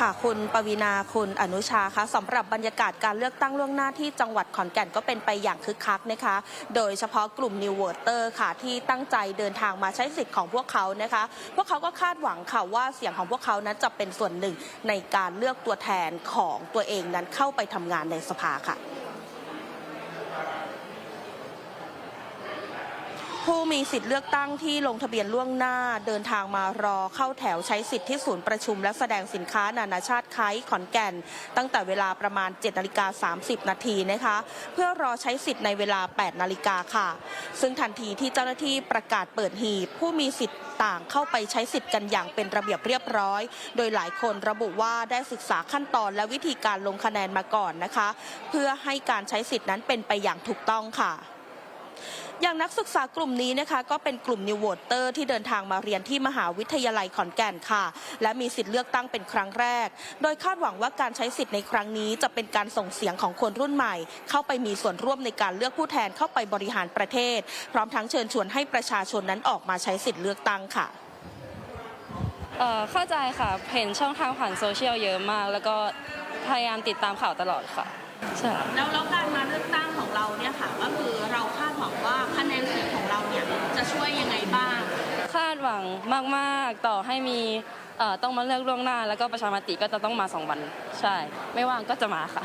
ค่ะคุณปวีนาคุณอนุชาคะสำหรับบรรยากาศการเลือกตั้งล่วงหน้าที่จังหวัดขอนแก่นก็เป็นไปอย่างคึกคักนะคะ โดยเฉพาะกลุ่มนิวเวอร์เตอร์ค่ะที่ตั้งใจเดินทางมาใช้สิทธิ์ของพวกเขานะคะ พวกเขาก็คาดหวังค่ะว่าเสียงของพวกเขานั้นจะเป็นส่วนหนึ่งในการเลือกตัวแทนของตัวเองนั้นเข้าไปทำงานในสภาค่ะ ผู้มีสิทธิ์เลือกตั้งที่ลงทะเบียนล่วงหน้าเดินทางมารอเข้าแถวใช้สิทธิ์ที่ศูนย์ประชุมและแสดงสินค้านานาชาติไคขอนแก่น ตั้งแต่เวลาประมาณ7นาฬิกา30 นาทีนะคะ เพื่อรอใช้สิทธิ์ในเวลา 8 นาฬิกาค่ะ ซึ่งทันทีที่เจ้าหน้าที่ประกาศเปิดหีบผู้มีสิทธิ์ต่างเข้าไปใช้สิทธิ์กันอย่างเป็นระเบียบเรียบร้อย โดยหลายคนระบุว่าได้ศึกษาขั้นตอนและวิธีการลงคะแนนมาก่อนนะคะ เพื่อให้การใช้สิทธิ์นั้นเป็นไปอย่างถูกต้องค่ะ อย่างนักศึกษากลุ่มนี้นะคะ ก็เป็นกลุ่ม New Voter ที่เดินทางมาเรียนที่มหาวิทยาลัยขอนแก่นค่ะ และมีสิทธิ์เลือกตั้งเป็นครั้งแรก โดยคาดหวังว่าการใช้สิทธิ์ในครั้งนี้ จะเป็นการส่งเสียงของคนรุ่นใหม่ เข้าไปมีส่วนร่วมในการเลือกผู้แทนเข้าไปบริหารประเทศ พร้อมทั้งเชิญชวนให้ประชาชนนั้นออกมาใช้สิทธิ์เลือกตั้งค่ะเออเข้าใจค่ะ เห็นช่องทางผ่านโซเชียลเยอะมาก แล้วก็พยายามติดตามข่าวตลอดค่ะ ใช่ แล้วแล้วการมาเลือกตั้งของเราเนี่ยค่ะ ก็คือเราคาดหวังว่าคะแนนเสียงของเราเนี่ยจะช่วยยังไงบ้าง คาดหวังมากๆ ต่อให้มีเอ่อต้องมาเลือกล่วงหน้า แล้วก็ประชามติก็จะต้องมาสองวัน ใช่ ไม่ว่างก็จะมาค่ะ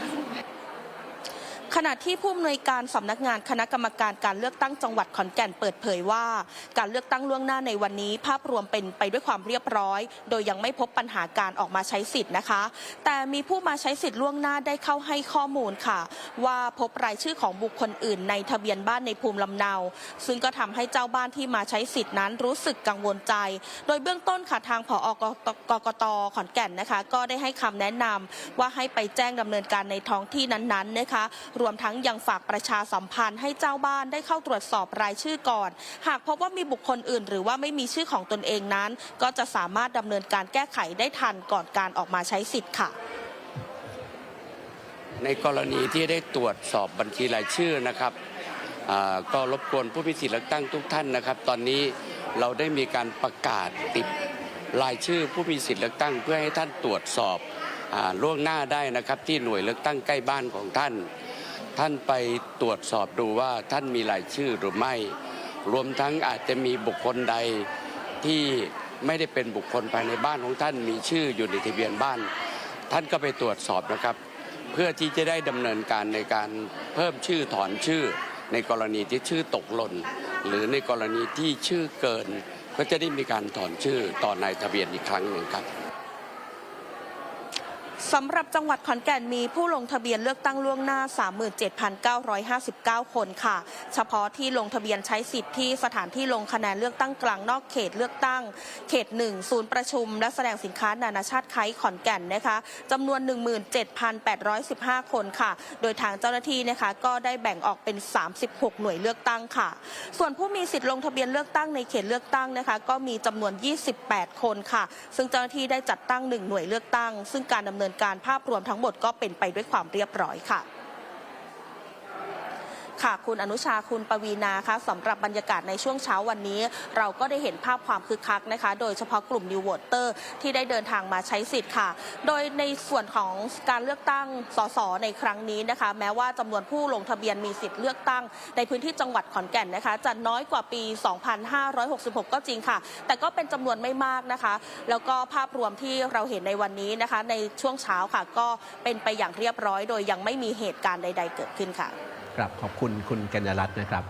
ขณะที่ผู้อำนวยการสำนักงานคณะกรรมการการเลือกตั้งจังหวัดขอนแก่นเปิดเผยว่า การเลือกตั้งล่วงหน้าในวันนี้ ภาพรวมเป็นไปด้วยความเรียบร้อย โดยยังไม่พบปัญหาการออกมาใช้สิทธิ์นะคะ แต่มีผู้มาใช้สิทธิ์ล่วงหน้าได้เข้าให้ข้อมูลค่ะ ว่าพบรายชื่อของบุคคลอื่น ในทะเบียนบ้านในภูมิลำเนา ซึ่งก็ทำให้เจ้าบ้านที่มาใช้สิทธิ์นั้นรู้สึกกังวลใจ โดยเบื้องต้นค่ะทางผอกกกตขอนแก่นนะคะ ก็ได้ให้คำแนะนำว่าให้ไปแจ้งดำเนินการในท้องที่นั้นๆนะคะรวมทั้งยังฝากประชาสัมพันธ์ให้เจ้าบ้านได้เข้าตรวจสอบรายชื่อก่อน หากพบว่ามีบุคคลอื่น หรือว่าไม่มีชื่อของตนเองนั้น ก็จะสามารถดำเนินการแก้ไขได้ทันก่อนการออกมาใช้สิทธิ์ค่ะ ในกรณีที่ได้ตรวจสอบบัญชีรายชื่อนะครับก็รบกวนผู้มีสิทธิ์เลือกตั้งทุกท่านนะครับ ตอนนี้เราได้มีการประกาศติดรายชื่อผู้มีสิทธิ์เลือกตั้งเพื่อให้ท่านตรวจสอบอล่วงหน้าได้นะครับที่หน่วยเลือกตั้งใกล้บ้านของท่าน ท่านไปตรวจสอบดูว่าท่านมีรายชื่อหรือไม่ รวมทั้งอาจจะมีบุคคลใดที่ไม่ได้เป็นบุคคลภายในบ้านของท่านมีชื่ออยู่ในทะเบียนบ้าน ท่านก็ไปตรวจสอบนะครับ เพื่อที่จะได้ดำเนินการในการเพิ่มชื่อถอนชื่อ ในกรณีที่ชื่อตกหล่น หรือในกรณีที่ชื่อเกิน ก็จะได้มีการถอนชื่อต่อนายทะเบียนอีกครั้งหนึ่งครับ สำหรับจังหวัดขอนแก่นมีผู้ลงทะเบียนเลือกตั้งล่วงหน้า 37,959 คนค่ะ เฉพาะที่ลงทะเบียนใช้สิทธิ์ที่สถานที่ลงคะแนนเลือกตั้งกลางนอกเขตเลือกตั้ง เขต 1 ศูนย์ประชุม และแสดงสินค้านานาชาติไคขอนแก่นนะคะจำนวน 17,815 คนค่ะ โดยทางเจ้าหน้าที่นะคะก็ได้แบ่งออกเป็น 36 หน่วยเลือกตั้งค่ะ ส่วนผู้มีสิทธิ์ลงทะเบียนเลือกตั้งในเขตเลือกตั้งนะคะก็มีจำนวน 28 คนค่ะ ซึ่งเจ้าหน้าที่ได้จัดตั้ง 1 หน่วยเลือกตั้ง ซึ่งการดำเนินการภาพรวมทั้งหมดก็เป็นไปด้วยความเรียบร้อยค่ะ ค่ะ คุณอนุชาคุณปวีนาคะสำหรับบรรยากาศในช่วงเช้าวันนี้ เราก็ได้เห็นภาพความคึกคักนะคะ โดยเฉพาะกลุ่ม New Voter ที่ได้เดินทางมาใช้สิทธิ์ค่ะ โดยในส่วนของการเลือกตั้งสสในครั้งนี้นะคะ แม้ว่าจำนวนผู้ลงทะเบียนมีสิทธิ์เลือกตั้ง ในพื้นที่จังหวัดขอนแก่นนะคะ จะน้อยกว่าปี 2566 ก็จริงค่ะ แต่ก็เป็นจำนวนไม่มากนะคะ แล้วก็ภาพรวมที่เราเห็นในวันนี้นะคะ ในช่วงเช้าค่ะ ก็เป็นไปอย่างเรียบร้อย โดยยังไม่มีเหตุการณ์ใด ๆ เกิดขึ้นค่ะับขอบคุณคุณกัญญารัตน์นะครับ